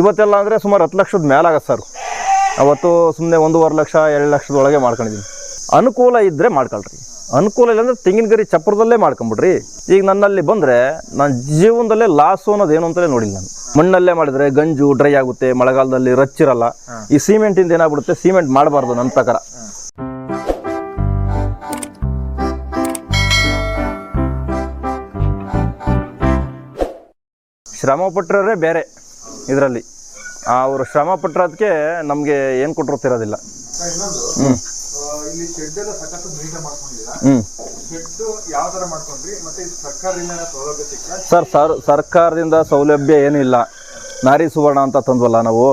ಇವತ್ತೆಲ್ಲ ಅಂದರೆ ಸುಮಾರು ಹತ್ತು ಲಕ್ಷದ ಮೇಲಾಗತ್ತೆ ಸರ್. ಅವತ್ತು ಸುಮ್ಮನೆ ಒಂದೂವರೆ ಲಕ್ಷ, ಎರಡು ಲಕ್ಷದೊಳಗೆ ಮಾಡ್ಕೊಂಡಿದ್ದೀನಿ. ಅನುಕೂಲ ಇದ್ದರೆ ಮಾಡ್ಕೊಳ್ರಿ. ಅನುಕೂಲ ಇಲ್ಲ ಅಂದರೆ ತೆಂಗಿನ ಗರಿ ಚಪ್ಪರದಲ್ಲೇ ಮಾಡ್ಕೊಂಬಿಡ್ರಿ. ಈಗ ನನ್ನಲ್ಲಿ ಬಂದರೆ ನನ್ನ ಜೀವನದಲ್ಲೇ ಲಾಸು ಅನ್ನೋದು ಏನು ಅಂತಲೇ ನೋಡಿಲ್ಲ ನಾನು. ಮಣ್ಣಲ್ಲೇ ಮಾಡಿದ್ರೆ ಗಂಜು ಡ್ರೈ ಆಗುತ್ತೆ, ಮಳೆಗಾಲದಲ್ಲಿ ರಚ್ಚಿರಲ್ಲ. ಈ ಸಿಮೆಂಟಿಂದ ಏನಾಗ್ಬಿಡುತ್ತೆ? ಸಿಮೆಂಟ್ ಮಾಡಬಾರ್ದು ನನ್ನ ಪ್ರಕಾರ. ಶ್ರಮ ಬೇರೆ. ಇದರಲ್ಲಿ. ಅವರು ಶ್ರಮ ಪಟ್ಟಿರೋದಕ್ಕೆ ನಮಗೆ ಏನು ಕೊಟ್ಟಿರ್ತಿರೋದಿಲ್ಲ ಹ್ಞೂ ಇಲ್ಲಿ ಶೆಡ್ ಎಲ್ಲ ಸಖತ್ತು ನೀಟಾಗಿ ಮಾಡ್ಕೊಂಡಿದ್ದೀರಾ ಶೆಡ್ ಯಾವ ತರ ಮಾಡ್ಕೊಂಡ್ರಿ? ಮತ್ತೆ ಇದು ಸರ್ಕಾರದಿಂದ ಸೌಲಭ್ಯ ಸಿಕ್ಕ ಸರ್ ಸರ್ ಸರ್ಕಾರದಿಂದ ಸೌಲಭ್ಯ ಏನೂ ಇಲ್ಲ ನಾರಿ ಸುವರ್ಣ ಅಂತ ತಂದ್ವಲ್ಲ ನಾವು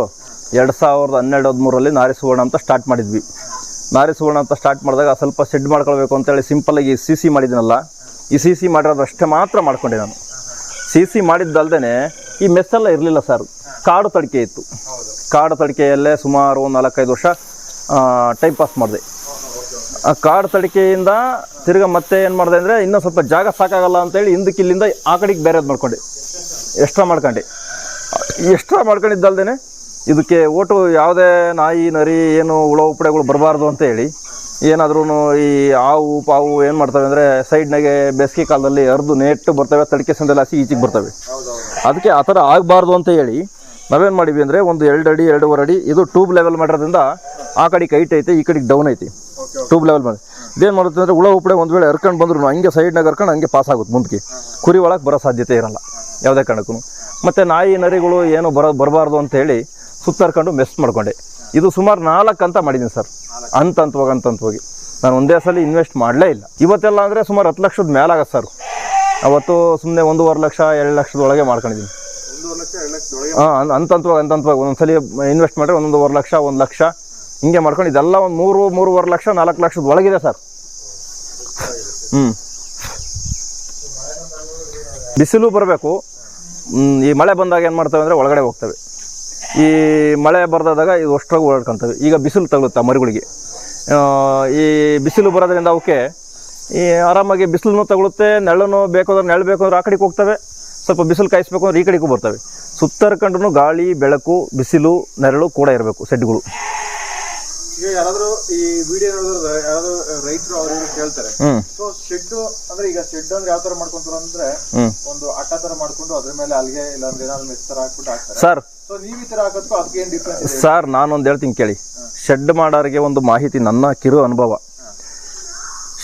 ಎರಡು ಸಾವಿರದ ಹನ್ನೆರಡು ಹದಿಮೂರಲ್ಲಿ ನಾರಿ ಸುವರ್ಣ ಅಂತ ಸ್ಟಾರ್ಟ್ ಮಾಡಿದ್ವಿ. ನಾರಿ ಸುವರ್ಣ ಅಂತ ಸ್ಟಾರ್ಟ್ ಮಾಡಿದಾಗ ಸ್ವಲ್ಪ ಶೆಡ್ ಮಾಡ್ಕೊಳ್ಬೇಕು ಅಂತೇಳಿ ಸಿಂಪಲ್ಲಾಗಿ ಸಿ ಸಿ ಮಾಡಿದ್ದೀನಲ್ಲ ಈ ಸಿ ಸಿ ಮಾಡಿರೋದಷ್ಟೇ ಮಾತ್ರ ಮಾಡ್ಕೊಂಡೆ ನಾನು. ಸಿ ಸಿ ಮಾಡಿದ್ದಲ್ದೇ ಈ ಮೆಸ್ಸೆಲ್ಲ ಇರಲಿಲ್ಲ ಸರ್ ಕಾಡು ತಡಿಕೆ ಇತ್ತು. ಕಾಡು ತಡಿಕೆಯಲ್ಲೇ ಸುಮಾರು ಒಂದು ನಾಲ್ಕೈದು ವರ್ಷ ಟೈಮ್ ಪಾಸ್ ಮಾಡಿದೆ. ಆ ಕಾಡು ತಡಿಕೆಯಿಂದ ತಿರ್ಗಾ ಮತ್ತೆ ಏನು ಮಾಡಿದೆ ಅಂದರೆ ಇನ್ನೂ ಸ್ವಲ್ಪ ಜಾಗ ಸಾಕಾಗಲ್ಲ ಅಂತೇಳಿ ಹಿಂದಕ್ಕೆ ಇಲ್ಲಿಂದ ಆ ಕಡೆಗೆ ಬೇರೆದು ಮಾಡ್ಕೊಂಡೆ. ಎಕ್ಸ್ಟ್ರಾ ಮಾಡ್ಕೊಂಡೆ. ಎಕ್ಸ್ಟ್ರಾ ಮಾಡ್ಕೊಂಡಿದ್ದಲ್ದೇ ಇದಕ್ಕೆ ಓಟು ಯಾವುದೇ ನಾಯಿ ನರಿ ಏನು ಹುಳ ಉಪ್ಪಡೆಗಳು ಬರಬಾರ್ದು ಅಂತ ಹೇಳಿ ಏನಾದ್ರೂ ಈ ಹಾವು ಪಾವು ಏನು ಮಾಡ್ತವೆ ಅಂದರೆ ಸೈಡ್ನಾಗೆ ಬೇಸಿಗೆ ಕಾಲದಲ್ಲಿ ಹರಿದು ನೆಟ್ಟು ಬರ್ತವೆ ತಡಿಕೆ ಸಂದೆಲ್ಲ ಹಸಿ ಈಚೆಗೆ ಬರ್ತವೆ. ಅದಕ್ಕೆ ಆ ಥರ ಆಗಬಾರ್ದು ಅಂತ ಹೇಳಿ ನಾವೇನು ಮಾಡಿವಿ ಅಂದರೆ ಒಂದು ಎರಡು ಅಡಿ ಎರಡೂವರೆ ಅಡಿ ಇದು ಟ್ಯೂಬ್ ಲೆವೆಲ್ ಮಾಡೋದ್ರಿಂದ ಆ ಕಡೆಗೆ ಹೈಟ್ ಐತೆ ಈ ಕಡೆಗೆ ಡೌನ್ ಐತಿ. ಟ್ಯೂಬ್ ಲೆವೆಲ್ ಮಾಡಿ. ಇದೇನು ಮಾಡುತ್ತೆ ಅಂದರೆ ಹುಳ ಉಪಡೆ ಒಂದು ವೇಳೆ ಹರ್ಕೊಂಡು ಬಂದ್ರು ಹಂಗೆ ಸೈಡ್ನಾಗ ಹರ್ಕೊಂಡು ಹಂಗೆ ಪಾಸ್ ಆಗುತ್ತೆ ಮುಂದಕ್ಕೆ ಕುರಿ ಒಳಗೆ ಬರೋ ಸಾಧ್ಯತೆ ಇರಲ್ಲ ಯಾವುದೇ ಕಾರಣಕ್ಕೂ ಮತ್ತು ನಾಯಿ ನರಿಗಳು ಏನು ಬರೋ ಬರಬಾರ್ದು ಅಂತೇಳಿ ಸುತ್ತರ್ಕೊಂಡು ಮೆಸ್ ಮಾಡ್ಕೊಂಡೆ. ಇದು ಸುಮಾರು ನಾಲ್ಕು ಅಂತ ಮಾಡಿದ್ದೀನಿ ಸರ್. ಅಂತ ಅಂತ ಹೋಗಿ ಅಂತ ಅಂತ ಹೋಗಿ ನಾನು ಒಂದೇ ಸಲ ಇನ್ವೆಸ್ಟ್ ಮಾಡಲೇ ಇಲ್ಲ. ಇವತ್ತೆಲ್ಲ ಅಂದರೆ ಸುಮಾರು ಹತ್ತು ಲಕ್ಷದ ಮೇಲಾಗತ್ತೆ ಸರ್. ಅವತ್ತು ಸುಮ್ಮನೆ ಒಂದೂವರೆ ಲಕ್ಷ ಎರಡು ಲಕ್ಷದೊಳಗೆ ಮಾಡ್ಕೊಂಡಿದ್ದೀನಿ ಒಂದೂವರೆ ಲಕ್ಷ ಎರಡು ಲಕ್ಷದೊಳಗೆ ಹಾಂ ಹಂತ ಹಂತವಾಗಿ ಒಂದೊಂದ್ಸಲಿ ಇನ್ವೆಸ್ಟ್ ಮಾಡಿದ್ರೆ ಒಂದೊಂದುವರೆ ಲಕ್ಷ, ಒಂದು ಲಕ್ಷ. ಹಿಂಗೆ ಮಾಡ್ಕೊಂಡು ಇದೆಲ್ಲ ಒಂದು ಮೂರು ಮೂರುವರೆ ಲಕ್ಷ, ನಾಲ್ಕು ಲಕ್ಷದ ಒಳಗಿದೆ ಸರ್. ಹ್ಞೂ ಬಿಸಿಲು ಬರಬೇಕು. ಈ ಮಳೆ ಬಂದಾಗ ಏನು ಮಾಡ್ತವೆ ಅಂದರೆ ಒಳಗಡೆ ಹೋಗ್ತವೆ. ಈ ಮಳೆ ಬರ್ದಾದಾಗ ಇದು ಅಷ್ಟ್ರಾಗ ಓಡಾಡ್ಕೊಂತವೆ. ಈಗ ಬಿಸಿಲು ತಗಲುತ್ತೆ ಮರಿಗಳಿಗೆ. ಈ ಬಿಸಿಲು ಬರೋದ್ರಿಂದ ಅವಕ್ಕೆ ಈ ಆರಾಮಾಗಿ ಬಿಸಿಲನ್ನು ತಗೊಳುತ್ತೆ ಬೇಕು ಬೇಕಾದ್ರೆ ನೆರಳು ಬೇಕು ಅಂದ್ರೆ ಆ ಕಡೆಗೆ ಹೋಗ್ತವೆ. ಸ್ವಲ್ಪ ಬಿಸಿಲು ಕಾಯಿಸ್ಬೇಕು ಅಂದ್ರೆ ಈ ಕಡೆಗೂ ಬರ್ತವೆ. ಸುತ್ತರ್ಕೊಂಡು ಗಾಳಿ ಬೆಳಕು ಬಿಸಿಲು ನೆರಳು ಕೂಡ ಇರಬೇಕು ಸೆಡ್ಗಳು ಈಗ ಯಾರಾದ್ರೂ ಈ ವಿಡಿಯೋ ನೋಡಿದ್ರೆ ಯಾರಾದ್ರೂ ರೈತರು ಅವ್ರು ಕೇಳ್ತಾರೆ. ಸೊ ಶೆಡ್ ಅಂದ್ರೆ ಈಗ ಶೆಡ್ ಅಂದ್ರೆ ಯಾವ ತರ ಮಾಡ್ಕೊಂತಾರ ಅಂದ್ರೆ ಒಂದು ಅಟ್ಟ ತರ ಮಾಡ್ಕೊಂಡು ಅದ್ರ ಮೇಲೆ ಅಲ್ಲಿಗೆ ಇಲ್ಲಾಂದ್ರೆ ಏನಾದ್ರು ಮೆಸ್ ತರ ಹಾಕ್ಬಿಟ್ಟು ಹಾಕ್ತಾರೆ. ಸರ್. ಸೊ ನೀವ್ ಈ ತರ ಹಾಕೋದಕ್ಕೂ ಅದಕ್ಕೆ ಏನ್ ಡಿಫ್ರೆನ್ಸ್ ಸರ್ ನಾನೊಂದು ಹೇಳ್ತೀನಿ ಕೇಳಿ. ಶೆಡ್ ಮಾಡೋರಿಗೆ ಒಂದು ಮಾಹಿತಿ ನನ್ನ ಕಿರು ಅನುಭವ.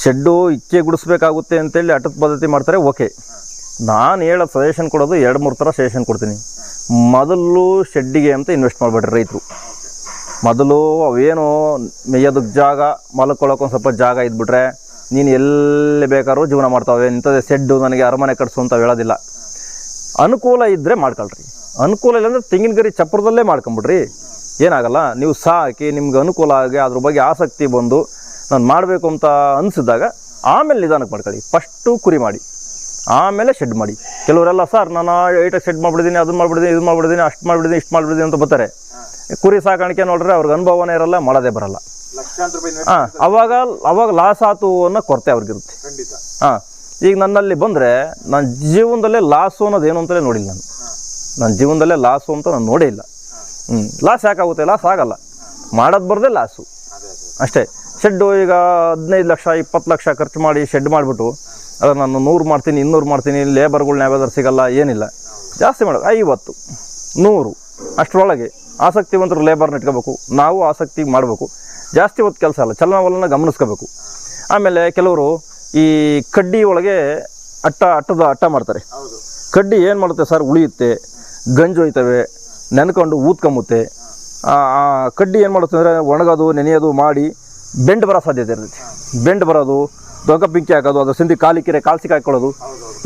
ಶೆಡ್ಡು ಇಕ್ಕೆ ಗುಡಿಸ್ಬೇಕಾಗುತ್ತೆ ಅಂತೇಳಿ ಅಟದ ಪದ್ಧತಿ ಮಾಡ್ತಾರೆ ಓಕೆ. ನಾನು ಹೇಳೋ ಸಜೆಷನ್ ಕೊಡೋದು ಎರಡು ಮೂರು ಥರ ಸಜೆಷನ್ ಕೊಡ್ತೀನಿ. ಮೊದಲು ಶೆಡ್ಡಿಗೆ ಅಂತ ಇನ್ವೆಸ್ಟ್ ಮಾಡಬೇಡ್ರಿ ರೈತರು. ಮೊದಲು ಅವೇನು ಮೇಯೋದಕ್ಕೆ ಜಾಗ, ಮಲ್ಕೊಳ್ಳೋಕೆ ಒಂದು ಸ್ವಲ್ಪ ಜಾಗ ಇದ್ಬಿಟ್ರೆ ನೀನು ಎಲ್ಲಿ ಬೇಕಾದ್ರೂ ಜೀವನ ಮಾಡ್ತಾವೆ, ಇಂಥದ್ದೇ ಶೆಡ್ಡು ನನಗೆ ಅರಮನೆ ಕಟ್ಸು ಅಂತ ಹೇಳೋದಿಲ್ಲ. ಅನುಕೂಲ ಇದ್ದರೆ ಮಾಡ್ಕೊಳ್ರಿ. ಅನುಕೂಲ ಇಲ್ಲ ಅಂದರೆ ತೆಂಗಿನ ಗರಿ ಚಪ್ಪರದಲ್ಲೇ ಮಾಡ್ಕೊಂಬಿಡ್ರಿ. ಏನಾಗಲ್ಲ, ನೀವು ಸಾಕಿ ನಿಮ್ಗೆ ಅನುಕೂಲ ಆಗಿ ಅದ್ರ ಬಗ್ಗೆ ಆಸಕ್ತಿ ಬಂದು ನಾನು ಮಾಡಬೇಕು ಅಂತ ಅನಿಸಿದಾಗ ಆಮೇಲೆ ನಿಧಾನಕ್ಕೆ ಮಾಡ್ಕೊಳ್ಳಿ. ಫಸ್ಟು ಕುರಿ ಮಾಡಿ. ಆಮೇಲೆ ಶೆಡ್ ಮಾಡಿ. ಕೆಲವರೆಲ್ಲ ಸರ್ ನಾನು ಏಟಾಗಿ ಶೆಡ್ ಮಾಡಿಬಿಡಿದ್ದೀನಿ ಅದನ್ನ ಮಾಡಿಬಿಡಿದ್ದೀನಿ ಇದು ಮಾಡಿಬಿಡಿದ್ದೀನಿ ಅಷ್ಟು ಮಾಡಿಬಿಡಿದ್ದೀನಿ ಇಷ್ಟು ಮಾಡಿಬಿಡಿದ್ದೀನಿ ಅಂತ ಬರ್ತಾರೆ. ಕುರಿ ಸಾಕಾಣಿಕೆ ನೋಡ್ರೆ ಅವ್ರಿಗೆ ಅನುಭವನೇ ಇರಲ್ಲ ಮಾಡೋದೇ ಬರಲ್ಲ. ಹಾಂ ಅವಾಗ ಅವಾಗ ಲಾಸ್ ಆತು ಅನ್ನೋ ಕೊರತೆ ಅವ್ರಿಗಿರುತ್ತೆ. ಖಂಡಿತ. ಹಾಂ ಈಗ ನನ್ನಲ್ಲಿ ಬಂದರೆ ನನ್ನ ಜೀವನದಲ್ಲೇ ಲಾಸು ಅನ್ನೋದು ಏನು ಅಂತಲೇ ನೋಡಿಲ್ಲ ನಾನು. ನನ್ನ ಜೀವನದಲ್ಲೇ ಲಾಸು ಅಂತ ನಾನು ನೋಡೇ ಇಲ್ಲ. ಹ್ಞೂ ಲಾಸ್ ಯಾಕಾಗುತ್ತೆ? ಲಾಸ್ ಆಗಲ್ಲ. ಮಾಡೋದು ಬರದೇ ಲಾಸು ಅಷ್ಟೇ. ಶೆಡ್ಡು ಈಗ ಹದಿನೈದು ಲಕ್ಷ ಇಪ್ಪತ್ತು ಲಕ್ಷ ಖರ್ಚು ಮಾಡಿ ಶೆಡ್ ಮಾಡಿಬಿಟ್ಟು ಅದನ್ನು ನಾನು ನೂರು ಮಾಡ್ತೀನಿ ಇನ್ನೂರು ಮಾಡ್ತೀನಿ ಲೇಬರ್ಗಳ್ನ ಯಾವ್ದಾದ್ರು ಸಿಗಲ್ಲ ಏನಿಲ್ಲ. ಜಾಸ್ತಿ ಮಾಡೋದು ಐವತ್ತು ನೂರು ಅಷ್ಟರೊಳಗೆ ಆಸಕ್ತಿವಂತರು ಲೇಬರ್ನ ಇಟ್ಕೋಬೇಕು ನಾವು ಆಸಕ್ತಿ ಮಾಡಬೇಕು. ಜಾಸ್ತಿ ಹೊತ್ತು ಕೆಲಸ ಅಲ್ಲ ಚಲನವಲನ ಗಮನಿಸ್ಕೋಬೇಕು. ಆಮೇಲೆ ಕೆಲವರು ಈ ಕಡ್ಡಿ ಒಳಗೆ ಅಟ್ಟ ಅಟ್ಟದ ಅಟ್ಟ ಮಾಡ್ತಾರೆ. ಕಡ್ಡಿ ಏನು ಮಾಡುತ್ತೆ ಸರ್? ಉಳಿಯುತ್ತೆ ಗಂಜು ಹೋಯ್ತವೆ ನೆನ್ಕೊಂಡು ಊದ್ಕೊಂಬುತ್ತೆ. ಕಡ್ಡಿ ಏನು ಮಾಡುತ್ತೆ ಅಂದರೆ ಒಣಗೋದು ನೆನೆಯೋದು ಮಾಡಿ ಬೆಂಡ್ ಬರೋ ಸಾಧ್ಯತೆ ಇರ್ತೈತಿ. ಬೆಂಡ್ ಬರೋದು ದೊಂಕ ಪಿಂಕಿ ಹಾಕೋದು ಅದ್ರ ಸಿಂಧಿ ಕಾಲಿಕ್ಕಿರೆ ಕಾಲ್ಸಿಗೆ ಹಾಕೊಳ್ಳೋದು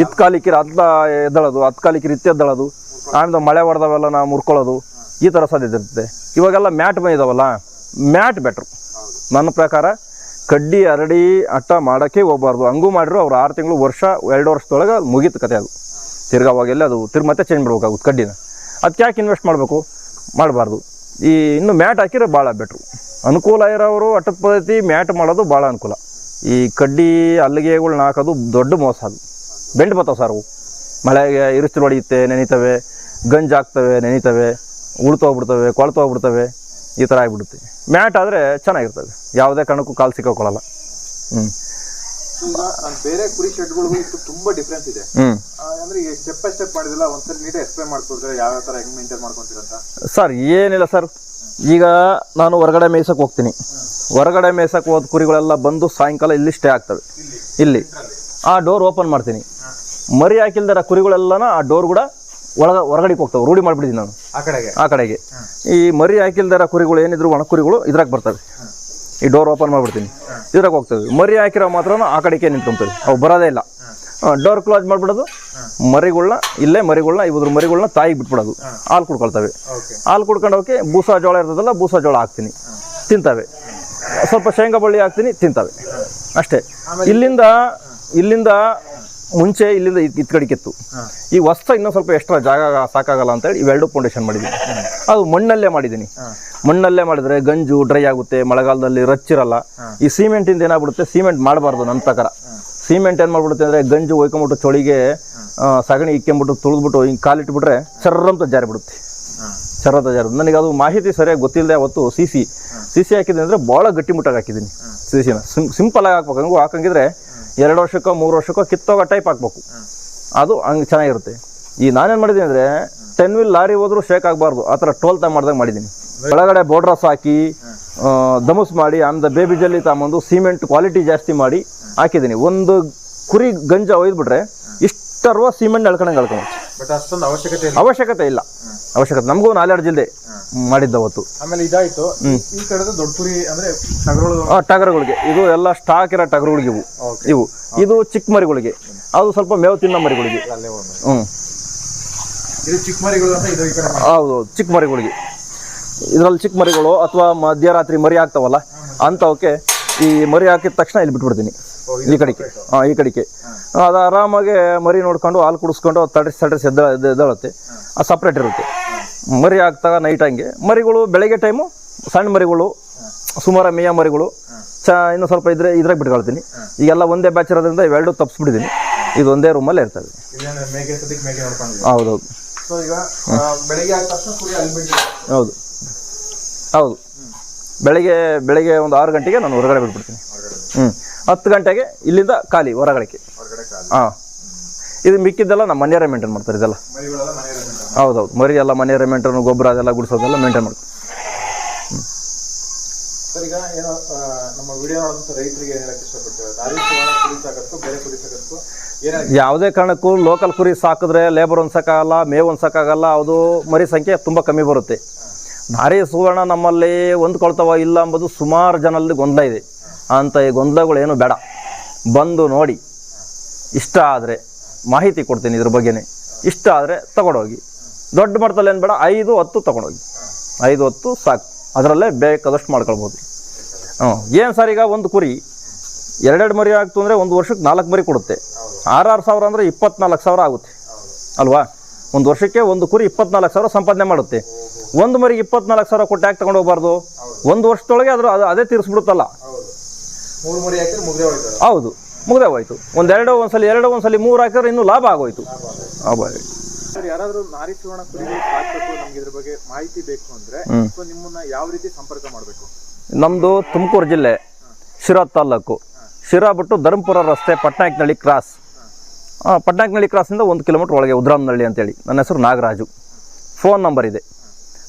ಇತ್ತು ಕಾಲಿಕ್ಕಿರೆ ಅದ್ಲ ಎದ್ದಳೋದು ಹತ್ತು ಕಾಲಿಕ್ಕಿರೆ ಇತ್ತು ಎದ್ದಳೋದು. ಆಮೇಲೆ ಮಳೆ ಹೊಡೆದವೆಲ್ಲ ನಾವು ಮುರ್ಕೊಳ್ಳೋದು. ಈ ಥರ ಸಾಧ್ಯತೆ ಇರ್ತದೆ. ಇವಾಗೆಲ್ಲ ಮ್ಯಾಟ್ ಬಂದಿದಾವಲ್ಲ ಮ್ಯಾಟ್ ಬೆಟ್ರು. ನನ್ನ ಪ್ರಕಾರ ಕಡ್ಡಿ ಅರಡಿ ಅಟ್ಟ ಮಾಡೋಕ್ಕೆ ಹೋಗ್ಬಾರ್ದು. ಹಂಗೂ ಮಾಡಿದ್ರು ಅವ್ರು ಆರು ತಿಂಗಳು ವರ್ಷ, ಎರಡು ವರ್ಷದೊಳಗೆ ಮುಗೀತು ಕತೆ ಅದು. ತಿರ್ಗಾ ಅವಾಗೆಲ್ಲ ಅದು ತಿರ್ಗಿ ಮತ್ತೆ ಚೇಂಜ್ ಮಾಡ್ಬೇಕಾಗುತ್ತೆ ಕಡ್ಡಿನ. ಅದಕ್ಕೆ ಯಾಕೆ ಇನ್ವೆಸ್ಟ್ ಮಾಡಬೇಕು? ಮಾಡಬಾರ್ದು. ಈ ಇನ್ನು ಮ್ಯಾಟ್ ಹಾಕಿದ್ರೆ ಭಾಳ ಬೆಟ್ರು. ಅನುಕೂಲ ಇರೋರು ಅಟ್ಟದ ಪದ್ಧತಿ, ಮ್ಯಾಟ್ ಮಾಡೋದು ಭಾಳ ಅನುಕೂಲ. ಈ ಕಡ್ಡಿ ಅಲ್ಲಿಗೆಗಳ್ನ ಹಾಕೋದು ದೊಡ್ಡ ಮೋಸ ಅದು. ಬೆಂಡ್ ಬರ್ತಾವೆ ಸರ್ ಅವು. ಮಳೆಗೆ ಇರಿಸ್ತು ಹೊಡೆಯುತ್ತೆ ನೆನೀತವೆ ಗಂಜು ಹಾಕ್ತವೆ ನೆನೀತವೆ ಉಳ್ತೋಗ್ಬಿಡ್ತವೆ ಕೊಳ್ತೋಗ್ಬಿಡ್ತವೆ ಈ ಥರ ಆಗಿಬಿಡುತ್ತೆ. ಮ್ಯಾಟ್ ಆದರೆ ಚೆನ್ನಾಗಿರ್ತದೆ. ಯಾವುದೇ ಕಾರಣಕ್ಕೂ ಕಾಲು ಸಿಕ್ಕಾಕೊಳ್ಳಲ್ಲ ಹ್ಞೂ ಬೇರೆ ಕುರಿ ಶೆಡ್ಗಳಿಗೂ ತುಂಬ ತುಂಬಾ ಡಿಫ್ರೆನ್ಸ್ ಇದೆ. ಅಂದ್ರೆ ಸ್ಟೆಪ್ ಬೈ ಸ್ಟೆಪ್ ಮಾಡಿದಿಲ್ಲ ಒಂದ್ಸರಿ ನೀಟಾಗಿ ಎಕ್ಸ್ಪ್ಲೈನ್ ಮಾಡ್ಕೊಡ್ತಾರೆ ಯಾವ ತರ ಹೆಂಗ್ ಮೇಂಟೈನ್ ಮಾಡ್ಕೊಂತೀರಂತ. ಸರ್ ಏನಿಲ್ಲ ಸರ್. ಈಗ ನಾನು ಹೊರಗಡೆ ಮೇಯ್ಸಕ್ಕೆ ಹೋಗ್ತೀನಿ. ಹೊರಗಡೆ ಮೇಯ್ಸಕ್ಕೆ ಹೋದ ಕುರಿಗಳೆಲ್ಲ ಬಂದು ಸಾಯಂಕಾಲ ಇಲ್ಲಿ ಸ್ಟೇ ಆಗ್ತವೆ. ಇಲ್ಲಿ. ಆ ಡೋರ್ ಓಪನ್ ಮಾಡ್ತೀನಿ. ಮರಿ ಹಾಕಿಲ್ದರ ಕುರಿಗಳೆಲ್ಲನ ಆ ಡೋರ್ ಕೂಡ ಒಳಗ ಹೊರಗಡೆಗೆ ಹೋಗ್ತವೆ. ರೂಢಿ ಮಾಡಿಬಿಟ್ಟಿದ್ದೀನಿ ನಾನು. ಆ ಕಡೆಗೆ? ಆ ಕಡೆಗೆ. ಈ ಮರಿ ಹಾಕಿಲ್ದರ ಕುರಿಗಳು ಏನಿದ್ರು ಒಣ ಕುರಿಗಳು ಇದ್ರಾಗ ಬರ್ತವೆ. ಈ ಡೋರ್ ಓಪನ್ ಮಾಡಿಬಿಡ್ತೀನಿ. ಇದ್ರಾಗ ಹೋಗ್ತವೆ. ಮರಿ ಹಾಕಿರೋ ಮಾತ್ರ ಆ ಕಡೆಗೆ ನಿಂತ್ಕೊಂತವೆ. ಅವು ಬರೋದೇ ಇಲ್ಲ. ಡೋರ್ ಕ್ಲೋಸ್ ಮಾಡ್ಬಿಡೋದು. ಮರಿಗಳನ್ನ ಇಲ್ಲೇ ಮರಿಗಳನ್ನ ಇವ್ರ ಮರಿಗಳನ್ನ ತಾಯಿಗೆ ಬಿಟ್ಬಿಡೋದು. ಹಾಲು ಕುಡ್ಕೊಳ್ತವೆ. ಹಾಲು ಕುಡ್ಕೊಂಡು ಹೋಗಿ ಬೂಸ ಜೋಳ ಇರ್ತದಲ್ಲ ಬೂಸ ಜೋಳ ಹಾಕ್ತೀನಿ. ತಿಂತವೆ. ಸ್ವಲ್ಪ ಶೇಂಗಾ ಬಳ್ಳಿ ಹಾಕ್ತೀನಿ ತಿಂತವೆ. ಅಷ್ಟೇ. ಇಲ್ಲಿಂದ ಇಲ್ಲಿಂದ ಮುಂಚೆ ಇಲ್ಲಿಂದ ಇತ್ ಕಡೆಗಿತ್ತು ಈ ವಸ್ತ ಇನ್ನೂ ಸ್ವಲ್ಪ ಎಕ್ಸ್ಟ್ರಾ ಜಾಗ ಸಾಕಾಗಲ್ಲ ಅಂತೇಳಿ ಇವೆರಡು ಫೌಂಡೇಶನ್ ಮಾಡಿದ್ದೀನಿ ಅದು ಮಣ್ಣಲ್ಲೇ ಮಾಡಿದ್ದೀನಿ ಮಣ್ಣಲ್ಲೇ ಮಾಡಿದ್ರೆ ಗಂಜು ಡ್ರೈ ಆಗುತ್ತೆ ಮಳೆಗಾಲದಲ್ಲಿ ರಚ್ಚಿರಲ್ಲ. ಈ ಸಿಮೆಂಟಿಂದ ಏನಾಗ್ಬಿಡುತ್ತೆ? ಸಿಮೆಂಟ್ ಮಾಡಬಾರ್ದು ನನ್ನ ಪ್ರಕಾರ. ಸಿಮೆಂಟ್ ಏನು ಮಾಡ್ಬಿಡುತ್ತೆ ಅಂದರೆ ಗಂಜು ಒಯ್ಕೊಂಬಿಟ್ಟು ಚೊಳಿಗೆ ಸಗಣಿ ಇಕ್ಕೊಂಬಿಟ್ಟು ತುಳಿದ್ಬಿಟ್ಟು ಹಿಂಗೆ ಕಾಲಿಟ್ಬಿಟ್ರೆ ಚರ್ರಂತ ಜಾರಿಬಿಡುತ್ತೆ ಚರ್ರದ ಜಾರು ನನಗೆ ಅದು ಮಾಹಿತಿ ಸರಿಯಾಗಿ ಗೊತ್ತಿಲ್ಲದೆ ಅವತ್ತು ಸಿ ಸಿ ಸಿ ಸಿ ಹಾಕಿದ್ದೀನಿ ಅಂದರೆ ಭಾಳ ಗಟ್ಟಿಮುಟ್ಟಾಗಿ ಹಾಕಿದ್ದೀನಿ ಸಿ ಸಿನ ಸಿಂ ಸಿಂಪಲಾಗಿ ಹಾಕ್ಬೇಕು. ಹಂಗೂ ಹಾಕಂಗಿದ್ರೆ ಎರಡು ವರ್ಷಕ್ಕೋ ಮೂರು ವರ್ಷಕ್ಕೋ ಕಿತ್ತೋಗೋ ಟೈಪ್ ಹಾಕ್ಬೇಕು. ಅದು ಹಂಗೆ ಚೆನ್ನಾಗಿರುತ್ತೆ. ಈ ನಾನೇನು ಮಾಡಿದ್ದೀನಿ ಅಂದರೆ ಟೆನ್ ವೀಲ್ ಲಾರಿ ಹೋದರೂ ಶೇಕ್ ಆಗಬಾರ್ದು. ಆ ಥರ ಟೋಲ್ ತಾ ಮಾಡ್ದಂಗೆ ಮಾಡಿದ್ದೀನಿ. ಒಳಗಡೆ ಬೋರ್ಡ್ರಸ್ ಹಾಕಿ ದಮಸ್ ಮಾಡಿ ಆಮೇಲೆ ಬೇಬಿ ಜಲ್ಲಿ ತಗೊಂಬಂದು ಸಿಮೆಂಟ್ ಕ್ವಾಲಿಟಿ ಜಾಸ್ತಿ ಮಾಡಿ ಹಾಕಿದ್ದೀನಿ. ಒಂದು ಕುರಿ ಗಂಜ ಒಯ್ದುಬಿಟ್ರೆ ಇಷ್ಟರುವ ಸಿಮೆಂಟ್ ಎಳ್ಕೊಂಡಂಗೆ ಅಳ್ಕೊಂಡು ಬಟ್ ಅಷ್ಟೊಂದು ಅವಶ್ಯಕತೆ ಇಲ್ಲ. ಅವಶ್ಯಕತೆ ಇಲ್ಲ. ಅವಶ್ಯಕತೆ. ನಮಗೂ ನಾಲೆಡ್ಜ್ ಇಲ್ಲದೆ ಮಾಡಿದ್ದ ಅವತ್ತು. ಆಮೇಲೆ ಇದಾಯ್ತು. ಈ ಕಡೆ ದೊಡ್ಡ ಕುರಿ ಅಂದ್ರೆ ಟಗರುಗಳು ಆ, ಟಗರುಗಳಿಗೆ. ಇದು ಎಲ್ಲ ಸ್ಟಾಕ್ ಇರೋ ಟಗರುಗಳಿಗೆ ಇವು. ಇವು. ಇದು ಚಿಕ್ಕ ಮರಿಗಳಿಗೆ. ಅದು ಸ್ವಲ್ಪ ಮೇವು ತಿನ್ನೋ ಮರಿಗಳಿಗೆ. ಹ್ಞೂ ಇದು ಚಿಕ್ಕ ಮರಿಗಳು ಅಂತ ಇದು ಈ ಕಡೆ. ಹೌದು ಚಿಕ್ಕ ಮರಿಗಳಿಗೆ. ಇದರಲ್ಲಿ ಚಿಕ್ಕ ಮರಿಗಳು ಅಥವಾ ಮಧ್ಯರಾತ್ರಿ ಮರಿ ಆಗ್ತಾವಲ್ಲ ಅಂಥವಕ್ಕೆ ಈ ಮರಿ ಹಾಕಿದ ತಕ್ಷಣ ಇಲ್ಲಿ ಬಿಟ್ಬಿಡ್ತೀನಿ. ಈ ಕಡೆಗೆ. ಹಾಂ ಈ ಕಡೆಗೆ. ಅದು ಆರಾಮಾಗಿ ಮರಿ ನೋಡ್ಕೊಂಡು ಹಾಲು ಕುಡಿಸ್ಕೊಂಡು ತಡಿಸಿ ತಡಿಸಿ ಎದ್ದ ಎದ್ದ- ಎದ್ದೇಳುತ್ತೆ ಅದು ಸಪ್ರೇಟ್ ಇರುತ್ತೆ. ಮರಿ ಆಗ್ತಾಗ ನೈಟ್ ಹಂಗೆ. ಮರಿಗಳು ಬೆಳಗ್ಗೆ ಟೈಮು ಸಣ್ಣ ಮರಿಗಳು ಸುಮಾರು ಮೇಯ ಮರಿಗಳು ಚ ಇನ್ನು ಸ್ವಲ್ಪ ಇದ್ರೆ ಇದ್ರಾಗ ಬಿಟ್ಕೊಳ್ತೀನಿ. ಈಗೆಲ್ಲ ಒಂದೇ ಬ್ಯಾಚ್ ಇರೋದ್ರಿಂದ ಇವೆರಡು ತಪ್ಪಿಸ್ಬಿಟ್ಟಿದ್ದೀನಿ ಇದು ಒಂದೇ ರೂಮಲ್ಲೇ ಇರ್ತದೆ. ಹೌದೌದು. ಹೌದು. ಹೌದು. ಬೆಳಿಗ್ಗೆ ಬೆಳಿಗ್ಗೆ ಒಂದು ಆರು ಗಂಟೆಗೆ ನಾನು ಹೊರಗಡೆ ಬಿಟ್ಬಿಡ್ತೀನಿ. ಹ್ಞೂ ಹತ್ತು ಗಂಟೆಗೆ ಇಲ್ಲಿಂದ ಖಾಲಿ ಹೊರಗಡೆಗೆ. ಹೊರಗಡೆ ಹಾಂ. ಇದು ಮಿಕ್ಕಿದ್ದೆಲ್ಲ ನಮ್ಮ ಮನೆಯವರೇ ಮೇಂಟೈನ್ ಮಾಡ್ತಾರೆ ಇದೆಲ್ಲ. ಹೌದೌದು. ಮರಿ ಎಲ್ಲ ಮನೆಯವರೇ ಮೇಂಟೈನ್ ಗೊಬ್ಬರ ಅದೆಲ್ಲ ಗುಡಿಸೋದೆಲ್ಲ ಮೇಂಟೈನ್ ಮಾಡ್ತಾರೆ. ಈಗ ಏನೋ ನಮ್ಮ ವಿಡಿಯೋ ರೈತರಿಗೆ ಇಷ್ಟಪಡ್ತೇವೆ. ಯಾವುದೇ ಕಾರಣಕ್ಕೂ ಲೋಕಲ್ ಕುರಿ ಸಾಕಿದ್ರೆ ಲೇಬರ್ ಹೊಂದ್ಸೋಕ್ಕಾಗಲ್ಲ ಮೇವು ಹೊಂದ್ಸೋಕ್ಕಾಗಲ್ಲ ಅದು ಮರಿ ಸಂಖ್ಯೆ ತುಂಬ ಕಮ್ಮಿ ಬರುತ್ತೆ. ನಾರಿ ಸುವರ್ಣ ನಮ್ಮಲ್ಲಿ ಹೊಂದ್ಕೊಳ್ತಾವ ಇಲ್ಲ ಅಂಬೋದು ಸುಮಾರು ಜನರಲ್ಲಿ ಗೊಂದಲ ಇದೆ. ಅಂಥ ಈ ಗೊಂದಲಗಳು ಏನು ಬೇಡ. ಬಂದು ನೋಡಿ. ಇಷ್ಟ ಆದರೆ ಮಾಹಿತಿ ಕೊಡ್ತೀನಿ ಇದ್ರ ಬಗ್ಗೆನೇ. ಇಷ್ಟ ಆದರೆ ತಗೊಂಡೋಗಿ. ದೊಡ್ಡ ಮಟ್ಟದಲ್ಲಿ ಏನು ಬೇಡ, ಐದು ಹತ್ತು ತೊಗೊಂಡೋಗಿ. ಐದು ಹತ್ತು ಸಾಕು. ಅದರಲ್ಲೇ ಬೇಕಾದಷ್ಟು ಮಾಡ್ಕೊಳ್ಬೋದು. ಹ್ಞೂ. ಏನು ಸರ್ ಈಗ ಒಂದು ಕುರಿ ಎರಡೆರಡು ಮರಿ ಆಗ್ತು ಅಂದರೆ ಒಂದು ವರ್ಷಕ್ಕೆ ನಾಲ್ಕು ಮರಿ ಕೊಡುತ್ತೆ. ಆರಾರು ಸಾವಿರ ಅಂದರೆ ಇಪ್ಪತ್ನಾಲ್ಕು ಸಾವಿರ ಆಗುತ್ತೆ. ಅಲ್ವಾ? ಒಂದು ವರ್ಷಕ್ಕೆ ಒಂದು ಕುರಿ ಇಪ್ಪತ್ನಾಲ್ಕು ಸಾವಿರ ಸಂಪಾದನೆ ಮಾಡುತ್ತೆ. ಒಂದು ಮರಿಗೆ ಇಪ್ಪತ್ನಾಲ್ಕು ಸಾವಿರ ಕೊಟ್ಟು ಯಾಕೆ ತಗೊಂಡು ಹೋಗ್ಬಾರ್ದು ಒಂದು ವರ್ಷದೊಳಗೆ ಅದರ ಅದು ಅದೇ ತೀರಿಸ್ಬಿಡುತ್ತಲ್ಲ. ಮೂರು ಮರಿ ಹಾಕಿದ್ರೆ ಮುಗ್ದೇ ಹೋಯ್ತು ಹೌದು ಮುಗ್ದೆ ಹೋಯ್ತು. ಒಂದೆರಡು ಒಂದ್ಸಲಿ ಎರಡು ಒಂದ್ಸಲಿ ಮೂರು ಹಾಕಿದ್ರೆ ಇನ್ನೂ ಲಾಭ ಆಗೋಯ್ತು. ನಮ್ದು ಆಗೋಯ್ತು. ಸರ್ ಯಾರಾದ್ರೂ ನಾರಿ ಸುವರ್ಣ ಕುರಿಗಳು ಸಾಕಬೇಕು ನಮ್ಗೆ ಇದ್ರ ಬಗ್ಗೆ ಮಾಹಿತಿ ಬೇಕು ಅಂದ್ರೆ ಸೊ ನಿಮ್ಮನ್ನ ಯಾವ ರೀತಿ ಸಂಪರ್ಕ ಮಾಡಬೇಕು? ನಮ್ಮದು ತುಮಕೂರು ಜಿಲ್ಲೆ ಶಿರಾ ತಾಲೂಕು ಶಿರಾ ಬಿಟ್ಟು ಧರ್ಮಪುರ ರಸ್ತೆ ಪಟ್ನಾಯಕ್ನಳ್ಳಿ ಕ್ರಾಸ್. ಪಟ್ನಾಯಕ್ನಳ್ಳಿ ಕ್ರಾಸಿಂದ ಒಂದು ಕಿಲೋಮೀಟ್ರ್ ಒಳಗೆ ಉದ್ರಾಮನಹಳ್ಳಿ ಅಂತೇಳಿ. ನನ್ನ ಹೆಸರು ನಾಗರಾಜು. ಫೋನ್ ನಂಬರ್ ಇದೆ.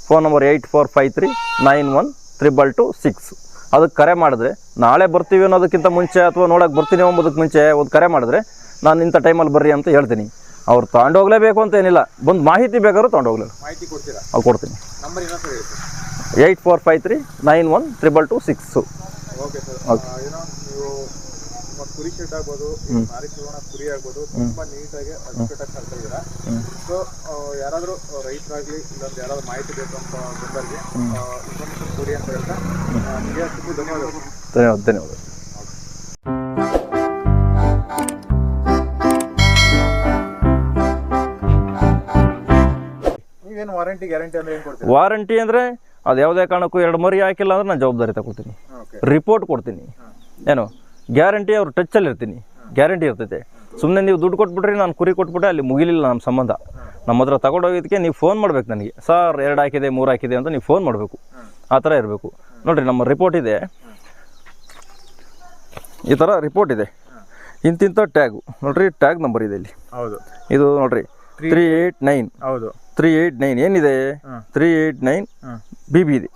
Phone number eight four five three nine one triple two six. ಅದಕ್ಕೆ ಕರೆ ಮಾಡಿದ್ರೆ ನಾಳೆ ಬರ್ತೀವಿ ಅನ್ನೋದಕ್ಕಿಂತ ಮುಂಚೆ ಅಥವಾ ನೋಡೋಕೆ ಬರ್ತೀನಿ ಅಂಬೋದಕ್ಕೆ ಮುಂಚೆ ಒಂದು ಕರೆ ಮಾಡಿದ್ರೆ ನಾನು ಇಂಥ ಟೈಮಲ್ಲಿ ಬರ್ರಿ ಅಂತ ಹೇಳ್ತೀನಿ. ಅವ್ರು ತಗೊಂಡೋಗ್ಲೇಬೇಕು ಅಂತ ಏನಿಲ್ಲ. ಬಂದು ಮಾಹಿತಿ ಬೇಕಾದ್ರೂ ತೊಗೊಂಡೋಗ್ಲಿ ಮಾಹಿತಿ ಕೊಡ್ತೀರಾ? ಅವ್ರು ಕೊಡ್ತೀನಿ. Eight four five three nine one triple two six. Okay ನಿಮ್ಮ ಕುರಿ ಶೆಡ್ ಆಗ್ಬೋದು ಸುವರ್ಣ ಕುರಿ ಆಗ್ಬೋದು ತುಂಬಾ ನೀಟಾಗಿ ಅಚ್ಚುಕಟ್ಟಾಗಿ ಕಲ್ತಾ ಇದ್ದೀರಾ. ಸೊ ಯಾರಾದರೂ ರೈತರಾಗ್ಲಿ ಇಲ್ಲೊಂದು ಯಾರಾದ್ರೂ ಮಾಹಿತಿ ಬೇಕು ಅಂತ ಬಂದವರಿಗೆ ಇನ್ಫಾರ್ಮೇಶನ್ ಕೊಡಿ ಅಂತ ಹೇಳ್ತಾ ನಿಮಗೆ ತುಂಬ ಧನ್ಯವಾದಗಳು. ಧನ್ಯವಾದ ಧನ್ಯವಾದ. ವಾರಂಟಿ ಗ್ಯಾರಂಟಿ ಅಂದ್ರೆ ಏನು ಕೊಡ್ತೀರಾ? ವಾರಂಟಿ ಅಂದರೆ ಅದು ಯಾವುದೇ ಕಾರಣಕ್ಕೂ ಎರಡು ಮರಿ ಹಾಕಿಲ್ಲ ಅಂದ್ರೆ ನಾನು ಜವಾಬ್ದಾರಿ ತಗೊಳ್ತೀನಿ. ರಿಪೋರ್ಟ್ ಕೊಡ್ತೀನಿ. ಏನು? ಗ್ಯಾರಂಟಿ ಅವ್ರು ಟಚ್ಚಲ್ಲಿ ಇರ್ತೀನಿ. ಗ್ಯಾರಂಟಿ ಇರ್ತೈತೆ. ಸುಮ್ಮನೆ ನೀವು ದುಡ್ಡು ಕೊಟ್ಬಿಟ್ರಿ ನಾನು ಕುರಿ ಕೊಟ್ಬಿಟ್ರೆ ಅಲ್ಲಿ ಮುಗಿಲಿಲ್ಲ ನಮ್ಮ ಸಂಬಂಧ. ನಮ್ಮ ಹತ್ರ ತಗೊಂಡೋಗಿದ್ದಕ್ಕೆ ನೀವು ಫೋನ್ ಮಾಡ್ಬೇಕು ನನಗೆ. ಸರ್ ಎರಡು ಹಾಕಿದೆ ಮೂರು ಹಾಕಿದೆ ಅಂತ ನೀವು ಫೋನ್ ಮಾಡಬೇಕು. ಆ ಥರ ಇರಬೇಕು. ನೋಡಿರಿ ನಮ್ಮ ರಿಪೋರ್ಟ್ ಇದೆ. ಈ ಥರ ರಿಪೋರ್ಟ್ ಇದೆ. ಇಂತಿಂಥ ಟ್ಯಾಗು ನೋಡ್ರಿ ಟ್ಯಾಗ್ ನಂಬರ್ ಇದೆ ಇಲ್ಲಿ. ಹೌದು. ಇದು ನೋಡ್ರಿ ತ್ರೀ ಏಯ್ಟ್ ನೈನ್ ಹೌದು. ತ್ರೀ ಏಯ್ಟ್ ನೈನ್ ಏನಿದೆ? Three eight nine B B ಇದೆ.